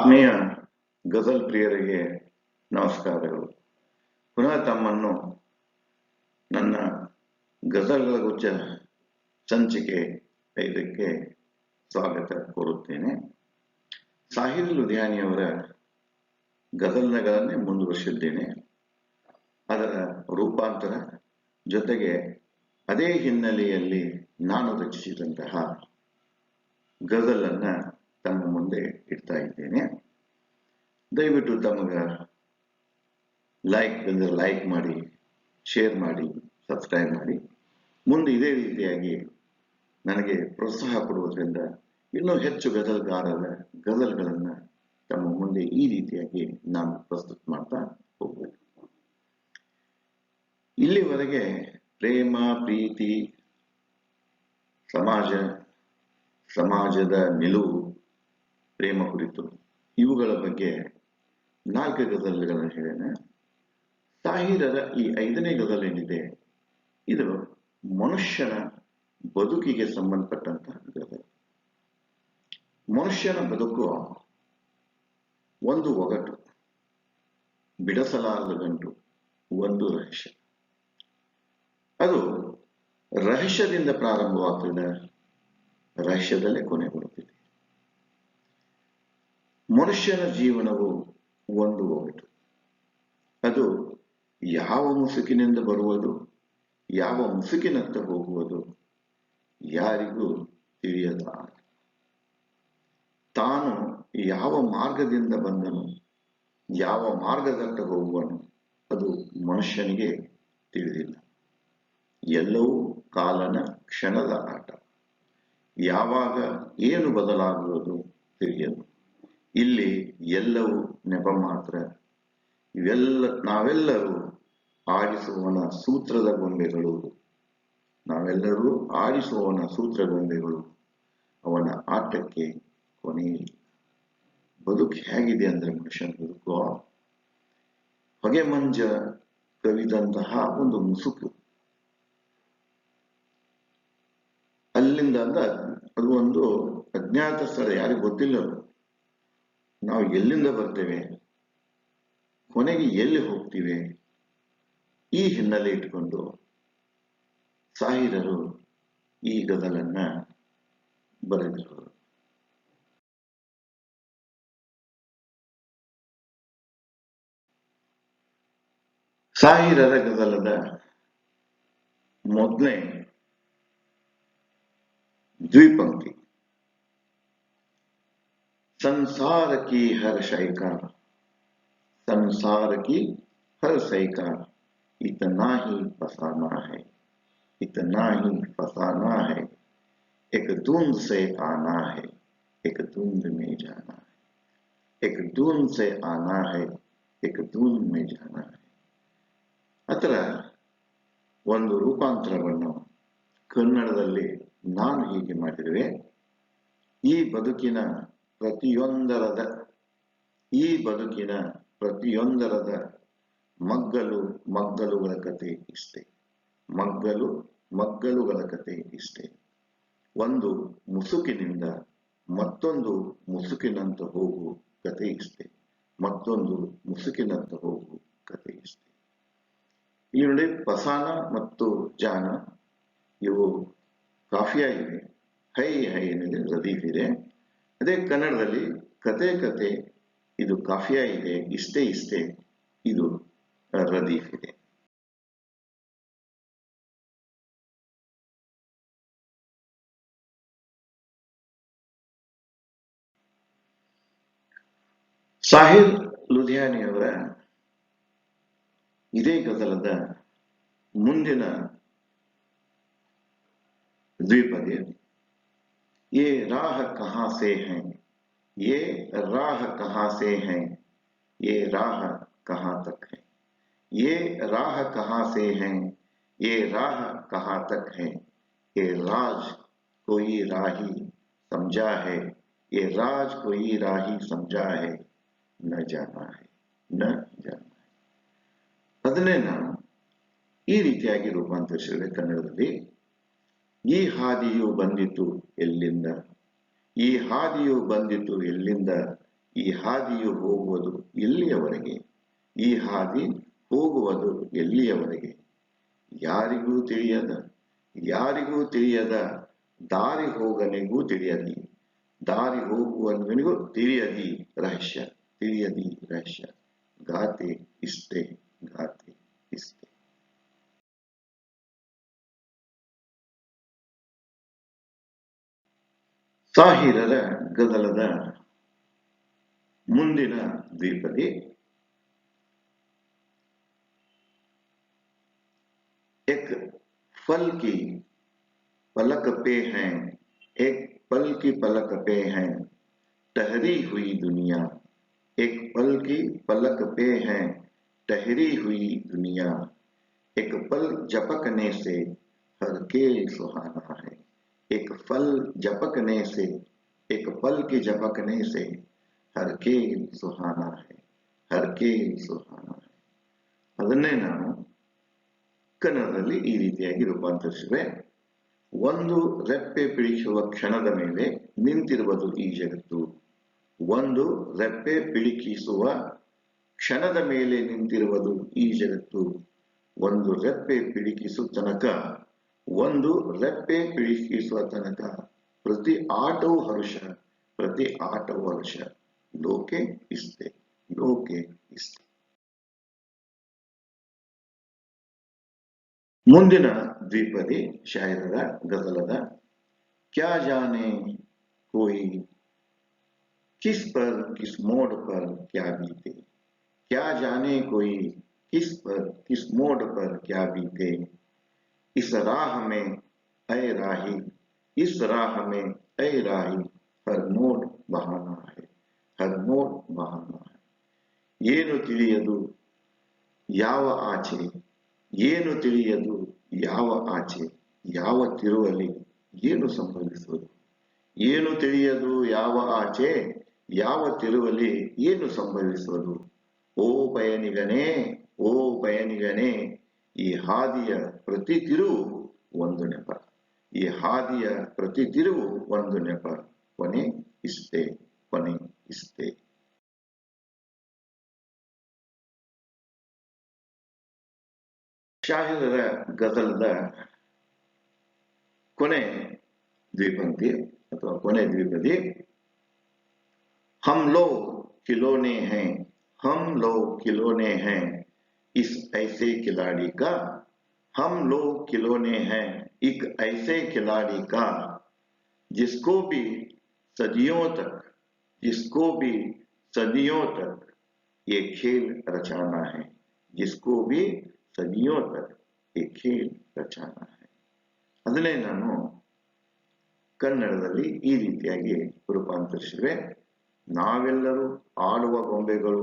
ಆತ್ಮೀಯ ಗಜಲ್ ಪ್ರಿಯರಿಗೆ ನಮಸ್ಕಾರಗಳು. ಪುನಃ ತಮ್ಮನ್ನು ನನ್ನ ಗಜಲ್ಗಳ ಗುಚ್ಚ ಸಂಚಿಕೆ ಐದಕ್ಕೆ ಸ್ವಾಗತ ಕೋರುತ್ತೇನೆ. ಸಾಹಿಲ್ ಲುಧಿಯಾನಿಯವರ ಗಜಲ್ನಗಳನ್ನೇ ಮುಂದುವರಿಸಿದ್ದೇನೆ. ಅದರ ರೂಪಾಂತರ ಜೊತೆಗೆ ಅದೇ ಹಿನ್ನೆಲೆಯಲ್ಲಿ ನಾನು ರಚಿಸಿದಂತಹ ಗಜಲನ್ನ ತಮ್ಮ ಮುಂದೆ ಇಡ್ತಾ ಇದ್ದೇನೆ. ದಯವಿಟ್ಟು ತಮಗ ಲೈಕ್ ಬಂದರೆ ಲೈಕ್ ಮಾಡಿ ಶೇರ್ ಮಾಡಿ ಸಬ್ಸ್ಕ್ರೈಬ್ ಮಾಡಿ. ಮುಂದೆ ಇದೇ ರೀತಿಯಾಗಿ ನನಗೆ ಪ್ರೋತ್ಸಾಹ ಕೊಡುವುದರಿಂದ ಇನ್ನೂ ಹೆಚ್ಚು ಗದಲ್ಗಾರರ ಗದಲ್ಗಳನ್ನು ತಮ್ಮ ಮುಂದೆ ಈ ರೀತಿಯಾಗಿ ನಾನು ಪ್ರಸ್ತುತ ಮಾಡ್ತಾ ಹೋಗ್ಬೇಕು ಇಲ್ಲಿವರೆಗೆ ಪ್ರೇಮ, ಪ್ರೀತಿ, ಸಮಾಜ, ಸಮಾಜದ ನಿಲುವು ಪ್ರೇಮ ಕುರಿತು. ಇವುಗಳ ಬಗ್ಗೆ ನಾಲ್ಕು ಗಜಲ್ಗಳನ್ನು ಹೇಳೇನೆ ಸಾಹಿರರ ಈ ಐದನೇ ಗಜಲ್ ಏನಿದೆ? ಇದು ಮನುಷ್ಯನ ಬದುಕಿಗೆ ಸಂಬಂಧಪಟ್ಟಂತಹ ಗಜಲ್. ಮನುಷ್ಯನ ಬದುಕು ಒಂದು ಒಗಟು, ಬಿಡಸಲಾರದ ಗಂಟು, ಒಂದು ರಹಸ್ಯ. ಅದು ರಹಸ್ಯದಿಂದ ಪ್ರಾರಂಭವಾಗ್ತದೆ, ರಹಸ್ಯದಲ್ಲೇ ಕೊನೆಗೊಳ್ಳುತ್ತಿದೆ ಮನುಷ್ಯನ ಜೀವನವು ಒಂದು ಒಗಟು ಅದು ಯಾವ ಮುಸುಕಿನಿಂದ ಬರುವುದು, ಯಾವ ಮುಸುಕಿನತ್ತ ಹೋಗುವುದು, ಯಾರಿಗೂ ತಿಳಿಯದ. ತಾನು ಯಾವ ಮಾರ್ಗದಿಂದ ಬಂದನು, ಯಾವ ಮಾರ್ಗದತ್ತ ಹೋಗುವನು, ಅದು ಮನುಷ್ಯನಿಗೆ ತಿಳಿದಿಲ್ಲ. ಎಲ್ಲವೂ ಕಾಲನ ಕ್ಷಣದ ಆಟ ಯಾವಾಗ ಏನು ಬದಲಾಗುವುದು ತಿಳಿಯದು. ಇಲ್ಲಿ ಎಲ್ಲವೂ ನೆಪ ಮಾತ್ರ. ಇವೆಲ್ಲ, ನಾವೆಲ್ಲರೂ ಆಡಿಸುವವನ ಸೂತ್ರದ ಗೊಂಬೆಗಳು ನಾವೆಲ್ಲರೂ ಆಡಿಸುವವನ ಸೂತ್ರ ಗೊಂಬೆಗಳು ಅವನ ಆಟಕ್ಕೆ ಕೊನೆಯಿಲ್ಲ. ಬದುಕು ಹೇಗಿದೆ ಅಂದ್ರೆ ಮನುಷ್ಯನ ಬದುಕು? ಹೊಗೆ ಮಂಜ ಕವಿದಂತಹ ಒಂದು ಮುಸುಕು. ಅಲ್ಲಿಂದ ಅದು ಒಂದು ಅಜ್ಞಾತ ಸ್ಥಳ ಯಾರಿಗೂ ಗೊತ್ತಿಲ್ಲ. ನಾವು ಎಲ್ಲಿಂದ ಬರ್ತೇವೆ? ಕೊನೆಗೆ ಎಲ್ಲಿ ಹೋಗ್ತೀವಿ? ಈ ಹಿನ್ನೆಲೆ ಇಟ್ಕೊಂಡು ಸಾಹಿರರು ಈ ಗದಲನ್ನ ಬರೆದರು. ಸಾಹಿರರ ಗದಲದ ಮೊದಲೇ ದ್ವಿಪಂಕ್ತಿ. संसार की हर शय का संसार की हर शय का इतना ही फसाना है इतना ही फसाना है एक धुंध से आना है एक धुंध में जाना है एक धुंध से आना है एक धुंध में जाना है ಅದರ ಒಂದು ರೂಪಾಂತರವನ್ನು ಕನ್ನಡದಲ್ಲಿ ನಾನು ಹೀಗೆ ಮಾಡಿರುವೆ ಈ ಬದುಕಿನ ಪ್ರತಿಯೊಂದರದ ಈ ಬದುಕಿನ ಪ್ರತಿಯೊಂದರದ ಮಗ್ಗಲು ಮಗ್ಗಲುಗಳ ಕತೆ ಇಷ್ಟೆ. ಮಗ್ಗಲು ಮಗ್ಗಲುಗಳ ಕತೆ ಇಷ್ಟೇ. ಒಂದು ಮುಸುಕಿನಿಂದ ಮತ್ತೊಂದು ಮುಸುಕಿನಂತ ಹೋಗು ಕತೆ ಇಷ್ಟೆ. ಮತ್ತೊಂದು ಮುಸುಕಿನಂತ ಹೋಗು ಕತೆ ಇಷ್ಟೆ. ಈ ನೋಡಿ ಪಸಾನ ಮತ್ತು ಜಾನ ಇವು ಕಾಫಿಯಾಗಿವೆ. ಹೈ ಹೈ ಏನಿದೆ ರದೀಫ್ ಇದೆ. ಅದೇ ಕನ್ನಡದಲ್ಲಿ ಕತೆ ಕತೆ, ಇದು ಕಾಫಿಯಾ ಇದೆ, ಇಷ್ಟೇ ಇಷ್ಟೆ, ಇದು ರದೀಫ್ ಇದೆ. ಸಾಹಿಲ್ ಲುಧಿಯಾನಿಯವರ ಇದೇ ಗದಲದ ಮುಂದಿನ ದ್ವಿಪದಿಯಲ್ಲಿ ये राह कहाँ से हैं ये राह कहाँ से हैं ये राह कहाँ तक है ये राह कहाँ से हैं ये राह कहाँ तक है ये राज कोई राही समझा है ये राज कोई राही समझा है न जाना है न जाना है ಅದನ್ನೇ ನಾನು ಈ ರೀತಿಯಾಗಿ ರೂಪಾಂತರಿಸಿದೆ ಕನ್ನಡದಲ್ಲಿ ಈ ಹಾದಿಯು ಬಂದಿತು ಎಲ್ಲಿಂದ? ಈ ಹಾದಿಯು ಬಂದಿತು ಎಲ್ಲಿಂದ? ಈ ಹಾದಿಯು ಹೋಗುವುದು ಎಲ್ಲಿಯವರೆಗೆ? ಈ ಹಾದಿ ಹೋಗುವುದು ಎಲ್ಲಿಯವರೆಗೆ? ಯಾರಿಗೂ ತಿಳಿಯದ ಯಾರಿಗೂ ತಿಳಿಯದ, ದಾರಿ ಹೋಗನಿಗೂ ತಿಳಿಯದಿ, ದಾರಿ ಹೋಗುವನಿಗೂ ತಿಳಿಯದಿ ರಹಸ್ಯ ತಿಳಿಯದಿ ರಹಸ್ಯ. ಗಾತೆ ಇಷ್ಟೇ ಗಾತೆ. ಸಾಹಿರರ ಗದಲದ ಮುಂದಿನ ದ್ವೀಪದಿ एक फल की पलक पे हैं एक पल की पलक पे हैं ठहरी हुई दुनिया एक पल की पलक पे हैं ठहरी हुई दुनिया एक पल झपकने से हर के सुहाना है एक फल झपकने से एक पल की झपकने से हर के सुहाना है हर के सुहाना है ಅದನ್ನೇ ನಾನು ಕನ್ನಡದಲ್ಲಿ ಈ ರೀತಿಯಾಗಿ ರೂಪಾಂತರಿಸಿವೆ ಒಂದು ರೆಪ್ಪೆ ಪಿಡಿಸುವ ಕ್ಷಣದ ಮೇಲೆ ನಿಂತಿರುವುದು ಈ ಜಗತ್ತು ಒಂದು ರೆಪ್ಪೆ ಪಿಡಿಕಿಸುವ ಕ್ಷಣದ ಮೇಲೆ ನಿಂತಿರುವುದು ಈ ಜಗತ್ತು ಒಂದು ರೆಪ್ಪೆ ಪಿಡಿಕಿಸುವ ತನಕ ಒಂದು ರೆಪ್ಪೆ ಪಿಡಿಕಿಸುವ ತನಕ ಪ್ರತಿ ಆಟವು ಹರುಷ ಪ್ರತಿ ಆಟವು ಹರುಷ ಲೋಕೆ ಇಷ್ಟೇ ಲೋಕೆ ಇಷ್ಟೇ ಮುಂದಿನ ದ್ವೀಪದಿ ಶಾಯರರ ಗಜಲದ ಕ್ಯಾ ಜಾನೆ कोई किस पर किस मोड़ पर क्या बीते क्या जाने कोई किस पर किस मोड़ पर क्या बीते इस राह में ऐ राही इस राह में ऐ राही हर मोड़ बहाना है हर मोड़ बहाना है ಏನು ತಿಳಿಯದು ಯಾವ ಆಚೆ ಏನು ತಿಳಿಯದು ಯಾವ ಆಚೆ ಯಾವ ತಿರುವಲ್ಲಿ ಏನು ಸಂಭವಿಸುವುದು ಏನು ತಿಳಿಯದು ಯಾವ ಆಚೆ ಯಾವ ತಿರುವಲ್ಲಿ ಏನು ಸಂಭವಿಸುವುದು ಓ ಪಯಣಿಗನೇ ಓ ಪಯಣಿಗನೇ ಈ ಹಾದಿಯ ಪ್ರತಿ ತಿರುವು ಒಂದು ನೆಪ ಈ ಹಾದಿಯ ಪ್ರತಿ ತಿರುವು ಒಂದು ನೆಪ ಕೊನೆ ಇಷ್ಟೇ ಕೊನೆ ಇಷ್ಟೇ ಶಾಹಿರರ ಗಜಲದ ಕೊನೆ ದ್ವಿಪಂಕ್ತಿ ಅಥವಾ ಕೊನೆ ದ್ವಿಪದಿ हम लोग खिलौने हैं हम लोग खिलौने हैं इस ऐसे खिलाड़ी का हम लोग खिलौने हैं एक ऐसे खिलाड़ी का जिसको भी सदियों तक जिसको भी सदियों तक ये खेल रचाना है जिसको भी सदियों तक ये खेल रचाना है ಅದನ್ನೇ ನಾನು ಕನ್ನಡದಲ್ಲಿ ಈ ರೀತಿಯಾಗಿ ರೂಪಾಂತರಿಸಿವೆ ನಾವೆಲ್ಲರೂ ಆಡುವ ಗೊಂಬೆಗಳು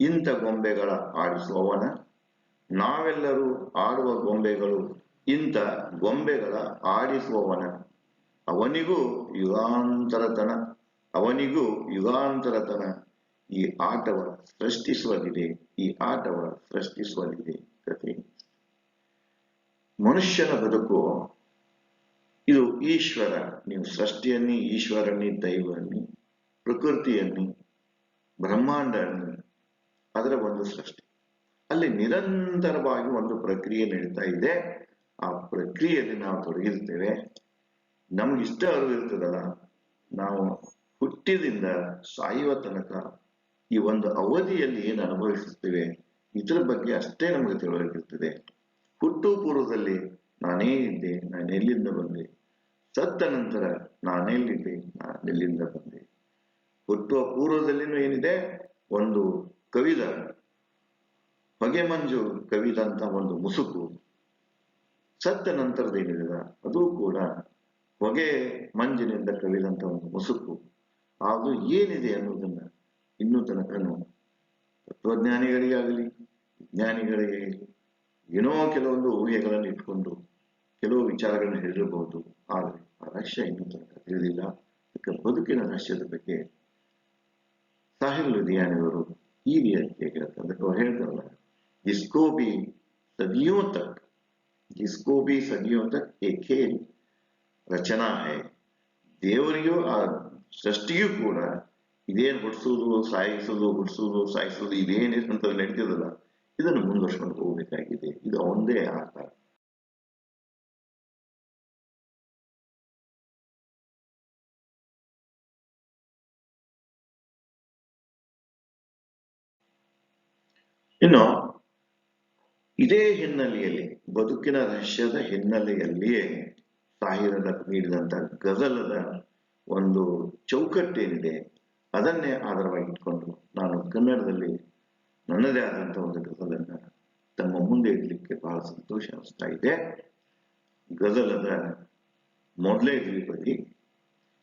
ಇಂಥ ಗೊಂಬೆಗಳ ಆಡಿಸುವವನ ನಾವೆಲ್ಲರೂ ಆಡುವ ಗೊಂಬೆಗಳು ಇಂಥ ಗೊಂಬೆಗಳ ಆಡಿಸುವವನ ಅವನಿಗೂ ಯುಗಾಂತರತನ ಅವನಿಗೂ ಯುಗಾಂತರತನ. ಈ ಆಟವ ಸೃಷ್ಟಿಸುವಲ್ಲಿದೆ, ಈ ಆಟವ ಸೃಷ್ಟಿಸುವಲ್ಲಿದೆ ಕಥೆ. ಮನುಷ್ಯನ ಬದುಕು, ಇದು ಈಶ್ವರ. ನೀವು ಸೃಷ್ಟಿಯನ್ನಿ, ಈಶ್ವರನ್ನಿ, ದೈವನ್ನಿ, ಪ್ರಕೃತಿಯನ್ನಿ ಬ್ರಹ್ಮಾಂಡ ಅನ್ನಿ ಅದರ ಒಂದು ಸೃಷ್ಟಿ. ಅಲ್ಲಿ ನಿರಂತರವಾಗಿ ಒಂದು ಪ್ರಕ್ರಿಯೆ ನಡೀತಾ ಇದೆ. ಆ ಪ್ರಕ್ರಿಯೆಯಲ್ಲಿ ನಾವು ತೊಡಗಿರ್ತೇವೆ ನಮ್ಗಿಷ್ಟ ಇಷ್ಟ ಅರಿವು ಇರ್ತದಲ್ಲ ನಾವು ಹುಟ್ಟಿದಿಂದ ಸಾಯುವ ತನಕ ಈ ಒಂದು ಅವಧಿಯಲ್ಲಿ ಏನು ಅನುಭವಿಸುತ್ತೇವೆ, ಇದರ ಬಗ್ಗೆ ಅಷ್ಟೇ ನಮಗೆ ತಿಳುವಳಿಕಿರ್ತದೆ ಹುಟ್ಟು ಪೂರ್ವದಲ್ಲಿ ನಾನೇ ಇದ್ದೆ, ನಾನು ಎಲ್ಲಿಂದ ಬಂದೆ? ಸತ್ತ ನಂತರ ನಾನೆಲ್ಲಿದ್ದೆ ನಾನು ಎಲ್ಲಿಂದ ಬಂದೆ? ಹುಟ್ಟುವ ಪೂರ್ವದಲ್ಲಿನೂ ಏನಿದೆ? ಒಂದು ಕವಿದ ಹೊಗೆ ಮಂಜು ಕವಿದಂತ ಒಂದು ಮುಸುಕು ಸತ್ತ ನಂತರದ ಏನಿದೆ ಅದು ಕೂಡ ಹೊಗೆ ಮಂಜಿನಿಂದ ಕವಿದಂತ ಒಂದು ಮುಸುಕು. ಅದು ಏನಿದೆ ಅನ್ನೋದನ್ನ ಇನ್ನೂ ತನಕನು ತತ್ವಜ್ಞಾನಿಗಳಿಗಾಗಲಿ ವಿಜ್ಞಾನಿಗಳಿಗೆ ಏನೋ ಕೆಲವೊಂದು ಊಹೆಗಳನ್ನು ಇಟ್ಕೊಂಡು ಕೆಲವು ವಿಚಾರಗಳನ್ನು ಹೇಳಿರಬಹುದು ಆದರೆ ಆ ರಹಸ್ಯ ಇನ್ನೂ ತನಕ ತಿಳಿದಿಲ್ಲ. ಅದಕ್ಕೆ ಬದುಕಿನ ರಹಸ್ಯದ ಬಗ್ಗೆ ಸಾಹಿಬ್ ಲುಧಿಯಾನಿಯವರು ಈ ಹೇಳ್ತಾರೆ ಅದಕ್ಕೆ ಅವ್ರು ಹೇಳ್ತಾರಲ್ಲ ಡಿಸ್ಕೋಬಿ ಜಿಸ್ಕೋ ಬಿ ಸದಿಯೋ ತಕ್ ಏ ಖೇಲ್ ರಚನಾ ಹೈ? ದೇವರಿಗೂ ಆ ಸೃಷ್ಟಿಯೂ ಕೂಡ ಇದೇನ್ ಹುಡ್ಸೋದು ಸಾಯಿಸೋದು ಹುಡ್ಸೋದು ಸಾಯಿಸೋದು ಇದೇನಿರ್ತಂತ ನಡೀತದಲ್ಲ ಇದನ್ನು ಮುಂದುವರ್ಸ್ಕೊಂಡು ಹೋಗ್ಬೇಕಾಗಿದೆ. ಇದು ಒಂದೇ ಆಕಾರ ಇನ್ನು ಇದೇ ಹಿನ್ನೆಲೆಯಲ್ಲಿ, ಬದುಕಿನ ರಹಸ್ಯದ ಹಿನ್ನೆಲೆಯಲ್ಲಿಯೇ ಸಾಹಿರ ನೀಡಿದಂತ ಗಜಲದ ಒಂದು ಚೌಕಟ್ಟೇನಿದೆ, ಅದನ್ನೇ ಆಧಾರವಾಗಿ ಇಟ್ಕೊಂಡು ನಾನು ಕನ್ನಡದಲ್ಲಿ ನನ್ನದೇ ಆದಂಥ ಒಂದು ಗಜಲನ್ನ ತಮ್ಮ ಮುಂದೆ ಇಡಲಿಕ್ಕೆ ಬಹಳ ಸಂತೋಷ ಅನಿಸ್ತಾ ಇದೆ. ಗಜಲದ ಮೊದಲೇ ದ್ವೀಪದಿ,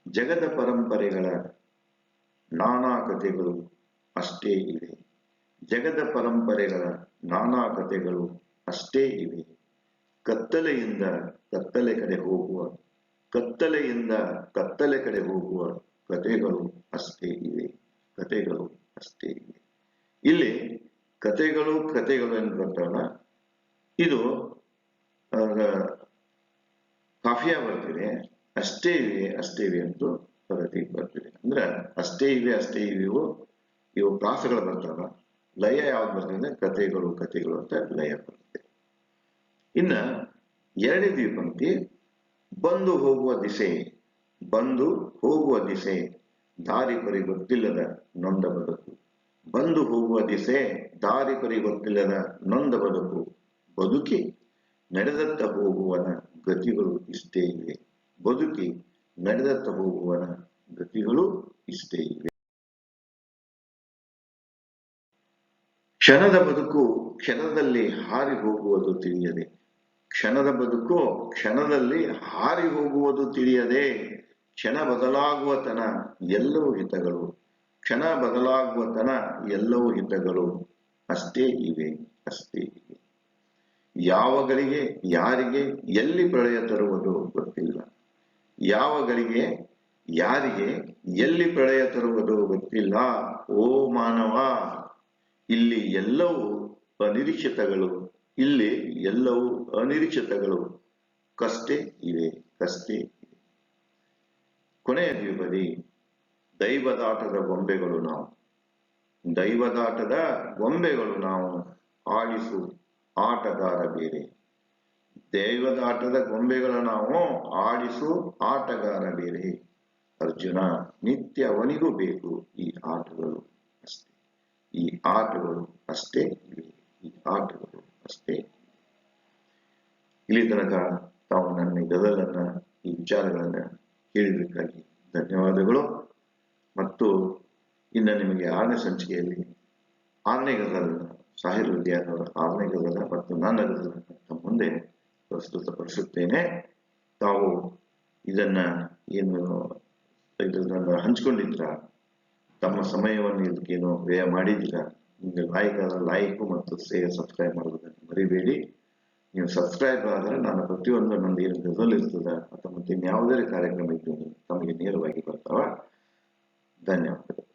ಜಗದ ಪರಂಪರೆಗಳ ನಾನಾ ಕಥೆಗಳು ಅಷ್ಟೇ ಇವೆ ಜಗದ ಪರಂಪರೆಗಳ ನಾನಾ ಕಥೆಗಳು ಅಷ್ಟೇ ಇವೆ. ಕತ್ತಲೆಯಿಂದ ಕತ್ತಲೆ ಕಡೆ ಹೋಗುವ, ಕತ್ತಲೆಯಿಂದ ಕತ್ತಲೆ ಕಡೆ ಹೋಗುವ ಕಥೆಗಳು ಅಷ್ಟೇ ಇವೆ. ಕಥೆಗಳು ಅಷ್ಟೇ ಇವೆ. ಇಲ್ಲಿ ಕಥೆಗಳು ಕಥೆಗಳು ಎಂದು ಬರ್ತಾವಲ್ಲ ಇದು ಕಾಫಿಯ ಬರ್ತಿದೆ. ಅಷ್ಟೇ ಇವೆ ಅಷ್ಟೇ ಇವೆ ಅಂತ ಪದ್ಧತಿಗೆ ಬರ್ತಿದೆ. ಅಂದ್ರೆ ಅಷ್ಟೇ ಇವೆ ಅಷ್ಟೇ ಇವೆ ಇವು ಪ್ರಾಸಗಳು ಬರ್ತಾವ. ಲಯ ಯಾವ್ದು ಬರ್ತದೆ ಅಂದ್ರೆ ಕಥೆಗಳು ಕಥೆಗಳು ಅಂತ ಲಯ ಬರ್ತದೆ ಇನ್ನ ಎರಡನೇ ದ್ವಿಪಂಕ್ತಿ ಬಂದು ಹೋಗುವ ದಿಸೆ, ಬಂದು ಹೋಗುವ ದಿಸೆ, ದಾರಿ ಪರಿ ಗೊತ್ತಿಲ್ಲದ ನೊಂದ ಬದುಕು. ಬಂದು ಹೋಗುವ ದಿಸೆ, ದಾರಿ ಪರಿ ಗೊತ್ತಿಲ್ಲದ ನೊಂದ ಬದುಕು. ಬದುಕಿ ನಡೆದತ್ತ ಹೋಗುವನ ಗತಿಗಳು ಇಷ್ಟೇ ಇವೆ. ಬದುಕಿ ನಡೆದತ್ತ ಹೋಗುವನ ಗತಿಗಳು ಇಷ್ಟೇ ಇವೆ. ಕ್ಷಣದ ಬದುಕು ಕ್ಷಣದಲ್ಲಿ ಹಾರಿ ಹೋಗುವುದು ತಿಳಿಯದೆ. ಕ್ಷಣದ ಬದುಕು ಕ್ಷಣದಲ್ಲಿ ಹಾರಿ ಹೋಗುವುದು ತಿಳಿಯದೆ. ಕ್ಷಣ ಬದಲಾಗುವ ತನ ಎಲ್ಲವೂ ಹಿತಗಳು. ಕ್ಷಣ ಬದಲಾಗುವ ತನ ಎಲ್ಲವೂ ಹಿತಗಳು. ಅಷ್ಟೇ ಇವೆ ಅಷ್ಟೇ ಇವೆ. ಯಾವಗಳಿಗೆ, ಯಾರಿಗೆ, ಎಲ್ಲಿ ಪ್ರಳಯ ತರುವುದು ಗೊತ್ತಿಲ್ಲ. ಯಾವಗಳಿಗೆ, ಯಾರಿಗೆ, ಎಲ್ಲಿ ಪ್ರಳಯ ತರುವುದು ಗೊತ್ತಿಲ್ಲ. ಓ ಮಾನವ! ಇಲ್ಲಿ ಎಲ್ಲವೂ ಅನಿರೀಕ್ಷಿತಗಳು, ಇಲ್ಲಿ ಎಲ್ಲವೂ ಅನಿರೀಕ್ಷಿತಗಳು. ಕಷ್ಟೇ ಇವೆ, ಕಷ್ಟೇ ಕೊನೆಯ ದ್ವೀಪದಿ ದೈವದಾಟದ ಗೊಂಬೆಗಳು ನಾವು. ದೈವದಾಟದ ಗೊಂಬೆಗಳು ನಾವು ಆಡಿಸು ಆಟಗಾರ ಬೇರೆ. ದೈವದಾಟದ ಗೊಂಬೆಗಳ ನಾವು ಆಡಿಸು ಆಟಗಾರ ಬೇರೆ. ಅರ್ಜುನ ನಿತ್ಯ ಅವನಿಗೂ ಬೇಕು ಈ ಆಟಗಳು. ಈ ಆಟಗಳು ಅಷ್ಟೇ. ಇವೆ ಈ ಆಟಗಳು ಅಷ್ಟೇ. ಇಲ್ಲಿ ತನಕ ತಾವು ನನ್ನ ಗದಲನ್ನ ಈ ವಿಚಾರಗಳನ್ನ ಕೇಳಬೇಕಾಗಿ ಧನ್ಯವಾದಗಳು. ಮತ್ತು ಇನ್ನು ನಿಮಗೆ ಆರನೇ ಸಂಚಿಕೆಯಲ್ಲಿ ಆರನೇ ಗದಲನ್ನ ಸಾಹಿರ್ ವಿದ್ಯಾರ್ಥಿಗಳ ಆರನೇ ಗದಲ ಮತ್ತು ನನ್ನ ಗದಲನ್ನ ಮುಂದೆ ಪ್ರಸ್ತುತಪಡಿಸುತ್ತೇನೆ. ತಾವು ಇದನ್ನ ಏನು, ಇದನ್ನ ಹಂಚ್ಕೊಂಡಿದ್ರ? ತಮ್ಮ ಸಮಯವನ್ನು ಇದಕ್ಕೇನು ವ್ಯಯ ಮಾಡಿದ್ದೀರಾ? ನಿಮಗೆ ಲೈಕ್ ಆದರೆ ಲೈಕ್ ಮತ್ತು ಸೇ ಸಬ್ಸ್ಕ್ರೈಬ್ ಮಾಡೋದನ್ನು ಮರಿಬೇಡಿ. ನೀವು ಸಬ್ಸ್ಕ್ರೈಬ್ ಆದರೆ ನಾನು ಪ್ರತಿಯೊಂದು ನಂದು ಏನು ಗಜಲ್ ಇರ್ತದ. ಅಥವಾ ಮತ್ತೆ ಇನ್ಯಾವುದೇ ಕಾರ್ಯಕ್ರಮ ಇದ್ದು ತಮಗೆ ನೇರವಾಗಿ ಬರ್ತಾವ. ಧನ್ಯವಾದಗಳು.